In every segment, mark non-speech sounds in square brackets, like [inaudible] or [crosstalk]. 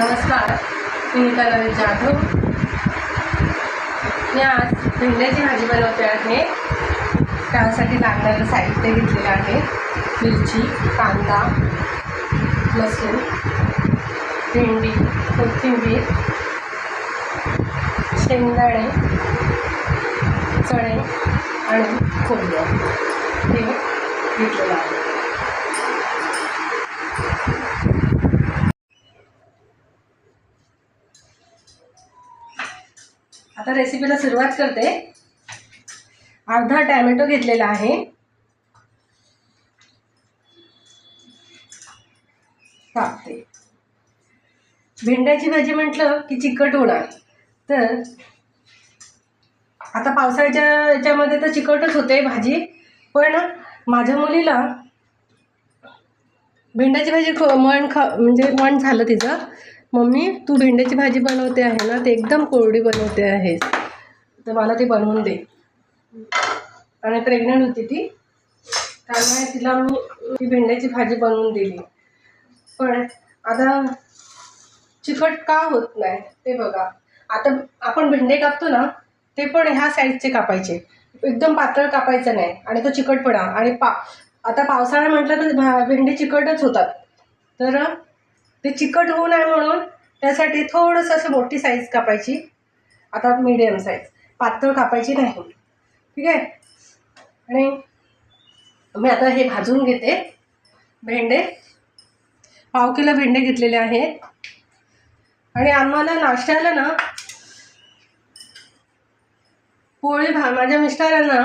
नमस्कार मी नीता नरेश जाधव. मी आज भेंड्याची भाजी बनवते आहे. त्यासाठी लागणारं साहित्य घेतलेलं आहे. मिरची कांदा लसूण भेंडी कोथिंबीर शेंगदाणे चणे आणि खोबरं हे घेतलेलं आहे. आता रेसिपीला सुरुवात करते. अर्धा टॅमॅटो घेतलेला आहे. कापते भेंड्याची भाजी म्हटलं की चिकट होणार. तर आता पावसाळ्याच्या याच्यामध्ये तर चिकटच होते भाजी पण माझ्या मुलीला भेंड्याची भाजी ख मन खा म्हणजे मन झालं तिचं. मम्मी तू भेंड्याची भाजी बनवते आहे ना ते एकदम कोरडी बनवते आहेस तर मला ती बनवून दे. आणि प्रेग्नंट होती ती त्यामुळे तिला मी ती भेंड्याची भाजी बनवून दिली. पण आता चिकट का होत नाही ते बघा. आता आपण भेंडे कापतो ना ते पण ह्या साईजचे कापायचे. एकदम पातळ कापायचं नाही आणि तो चिकटपणा. आणि पा आता पावसाळा म्हटलं तर भा भेंडे चिकटच होतात. तर ते चिकट होऊ नये म्हणून त्यासाठी थोडंसं असं मोठी साईज कापायची. आता मीडियम साईज पातळ कापायची नाही ठीक आहे? आणि मी आता हे भाजून घेते. भेंडे. पाव किलो भेंडे घेतलेले आहेत. आणि आम्हाला नाश्त्याला ना पोळी भा माझ्या मिस्टरांना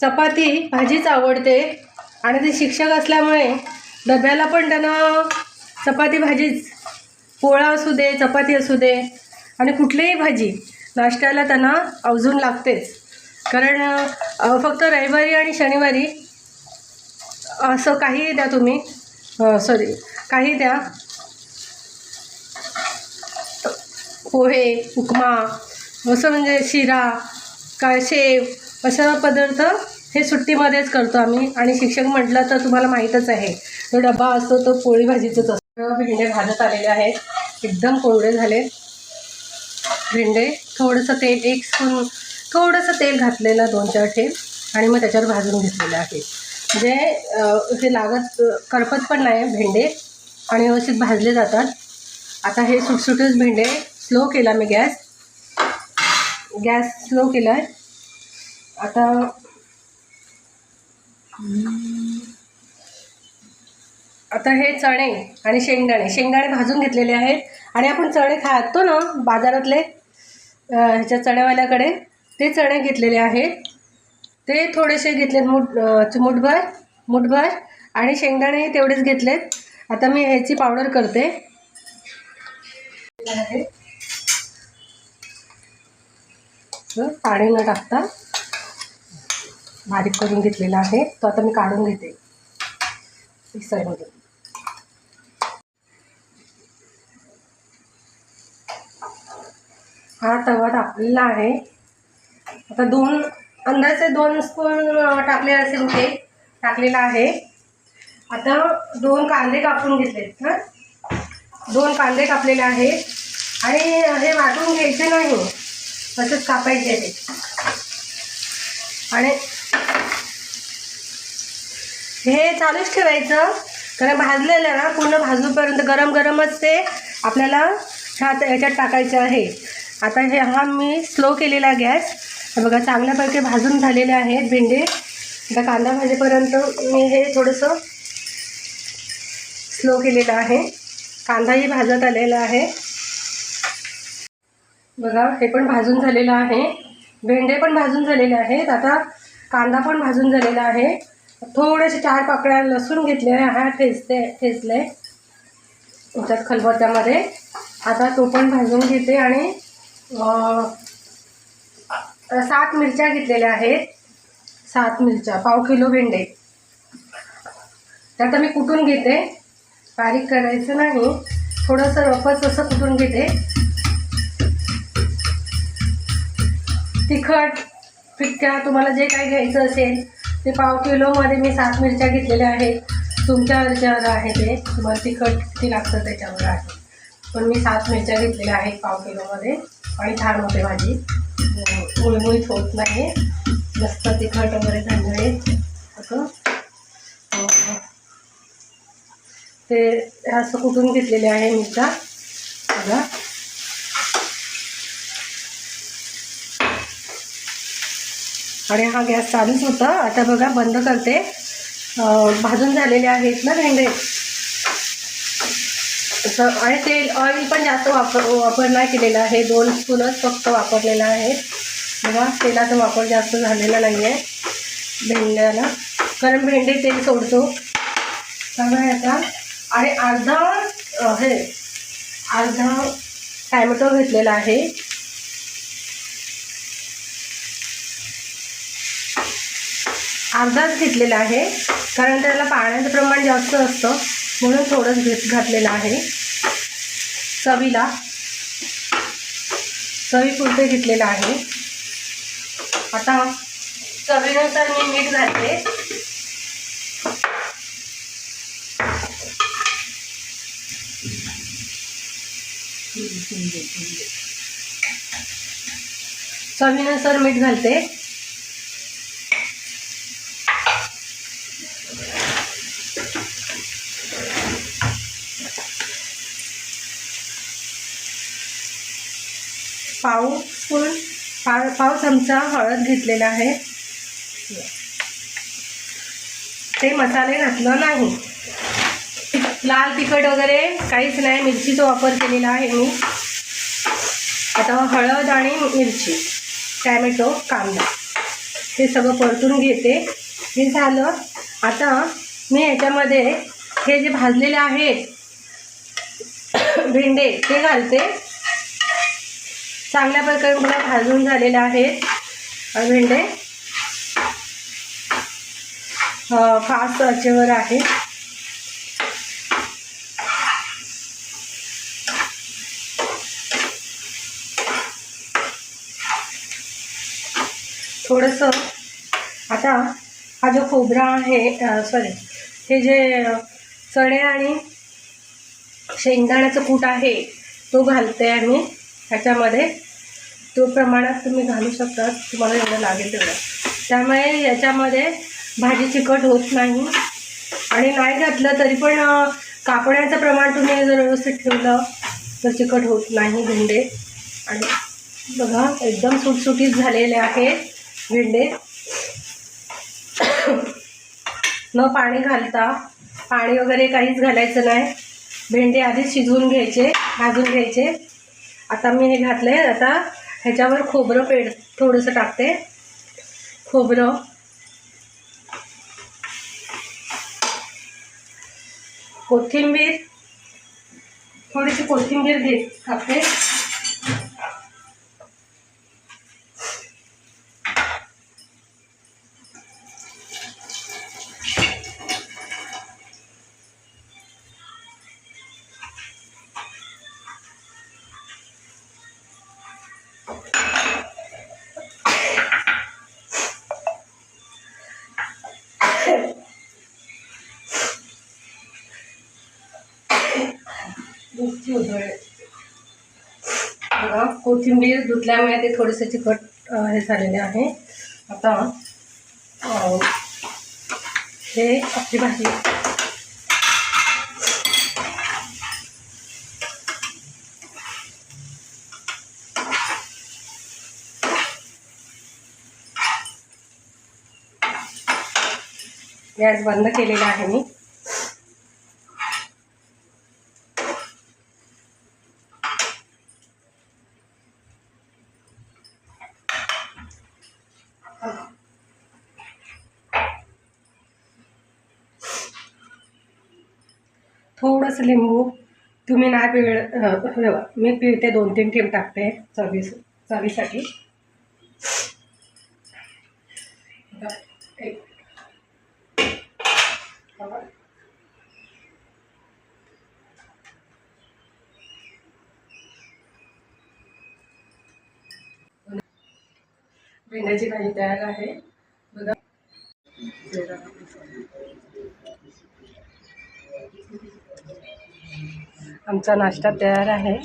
चपाती भाजीच आवडते. आणि ते शिक्षक असल्यामुळे डब्याला पण त्यांना चपाती भाजीच पोळा असू दे चपाती असू दे आणि कुठलीही भाजी नाश्त्याला त्यांना अवजून लागतेच. कारण फक्त रविवारी आणि शनिवारी असं काहीही द्या तुम्ही सॉरी काही द्या. पोहे उपमा असं म्हणजे शिरा काय शेव अशा पदार्थ हे सुट्टीमध्येच करतो आम्ही. आणि शिक्षक म्हटलं तर तुम्हाला माहीतच आहे तो डबा असतो तो पोळी भाजीचाच असतो. भेंडे भाजत आलेले आहेत. एकदम कोरडे झाले. भेंडे थोडंसं तेल एक स्पून थोडंसं तेल घातलेलं दोन चार ठेप आणि मग त्याच्यावर भाजून घेतलेलं आहे. म्हणजे हे लागत करपत पण नाही भेंडे आणि व्यवस्थित भाजले जातात. आता हे सुटसुटेच भेंडे स्लो केला मी गॅस. गॅस स्लो केला आहे आता आता हे चणे आणि शेंगदाणे शेंगदाणे भाजून घेतलेले आहेत. आणि आपण चणे खातो ना बाजारातले ह्याच्या चण्यावाल्याकडे ते चणे घेतलेले आहेत. ते थोडेसे घेतलेत मुठ अं, चिमूटभर मुठभर आणि शेंगदाणे तेवढेच घेतलेत. आता मी ह्याची पावडर करते. आहे. पाणी न टाकता बारीक करून घेतलेला आहे. तो आता मी काढून घेते. मिक्सरमधून हा तवा टाकलेला आहे. आता दोन अंदाजे दोन स्पून टाकले असेल ते. टाकलेलं आहे. आता दोन कांदे कापून घेतलेत हां? दोन कांदे कापलेले आहेत. आणि हे वाटून घ्यायचे नाही हो. तसेच कापायचे ते आणि हे चालूच ठेवायचं. कारण भाजलेलं ना पूर्ण भाजूपर्यंत गरम गरमच ते आपल्याला ह्या ह्याच्यात टाकायचं आहे. आता हे हा मी स्लो केलेला गॅस. बघा चांगल्यापैकी भाजून झालेले आहेत भेंडे. आता कांदा भाजीपर्यंत मी हे थोडंसं स्लो केलेलं आहे. कांदाही भाजत आलेला आहे. बघा हे पण भाजून झालेलं आहे. भेंडे पण भाजून झालेले आहेत. आता कांदा पण भाजून झालेला आहे. थोडेसे चार पाकळ्या लसूण घेतले हा ठेचते ठेचले. त्याच्यात खलबत्त्यामध्ये. आता तो पण भाजून घेते आणि सात मिरच्या घेतलेल्या आहेत. सात मिरच्या पाव किलो भेंडे. त्यात मी कुटून घेते? बारीक करायचं नाही. थोडंसं रफच असं कुटून घेते? तिखट फिक्क्या तुम्हाला जे काही घ्यायचं असेल ते पाव किलोमध्ये मी सात मिरच्या घेतलेल्या आहेत. तुमच्या ह्याच्यावर आहे ते तुम्हाला तिखट किती लागतं त्याच्यावर आहे. पण मी सात मिरच्या घेतलेल्या आहेत पाव किलोमध्ये. आणि छान होते भाजी. मुळमुळीत होत नाही. जास्त तिखट वगैरे झणझणीत असं. ते असं कुठून घेतलेले आहे मिरच्या? बघा. आणि हा गॅस चालूच होता. आता बघा बंद करते. भाजून झालेले आहेत ना भेंडे? असं आणि तेल ऑइल पण जास्त वापर वापर नाही केलेला आहे. दोन स्पूनच फक्त वापरलेला आहे. बघा तेलाचा वापर जास्त झालेला नाही आहे भेंड्याला. कारण भेंडी तेल सोडतो. त्यामुळे आता. आणि अर्धा हे अर्धा टॅमॅटो घेतलेला आहे. अर्धाच घेतलेला आहे. कारण त्याला पाण्याचं प्रमाण जास्त असतं. म्हणून थोडंच घेत घातलेलं आहे. चवीला चवीपुरते घेतलेलं आहे. आता चवीनुसार मी मीठ घालते चवीनुसार मीठ घालते. पाव स्पून पाव पाव चमचा हळद घेतलेला आहे. ते मसाले घातलं नाही. लाल तिखट वगैरे काहीच नाही मिरचीचा वापर केलेला आहे मी. आता हळद आणि मिरची टॅमॅटो कांदा हे सगळं परतून घेते. हे झालं. आता मी ह्याच्यामध्ये हे जे भाजलेले आहेत [coughs] भेंडे ते घालते. चांगल्या प्रकारे मला भाजून झालेले आहेत. भेंडे. फास्ट आचेवर आहे. थोडंसं आता हा जो खोबरा आहे सॉरी हे जे चणे आणि शेंगदाण्याचं कूट आहे तो घालते आम्ही. ह्याच्यामध्ये तो प्रमाणात तुम्ही घालू शकता तुम्हाला एवढं लागेल तेवढं. त्यामुळे याच्यामध्ये भाजी चिकट होत नाही. आणि नाही घातलं तरी पण कापण्याचं प्रमाण तुम्ही जर व्यवस्थित ठेवलं तर चिकट होत नाही भेंडे. आणि बघा एकदम सुटसुटीत झालेले आहे भेंडे. न पाणी घालता पाणी वगैरे काहीच घालायचं नाही. भेंडे आधीच शिजवून घ्यायचे भाजून घ्यायचे. आता मी हे घातलं आहे आता ह्याच्यावर खोबरं पेड थोडंसं टाकते. खोबरं. कोथिंबीर. थोडीशी कोथिंबीर घे टाकते दूधची बघा कोथिंबीर धुतल्यामुळे ते थोडेसे चिकट हे झालेले आहे. आता हे आपली भाजी. गॅस बंद केलेला आहे मी. थोडंसं लिंबू तुम्ही नाही पिळ मी पिळते दोन तीन टीम टाकते चवी चवीसाठी. भेंड्याची भाजी तयार आहे. बघा. आमचा नाश्ता तयार आहे.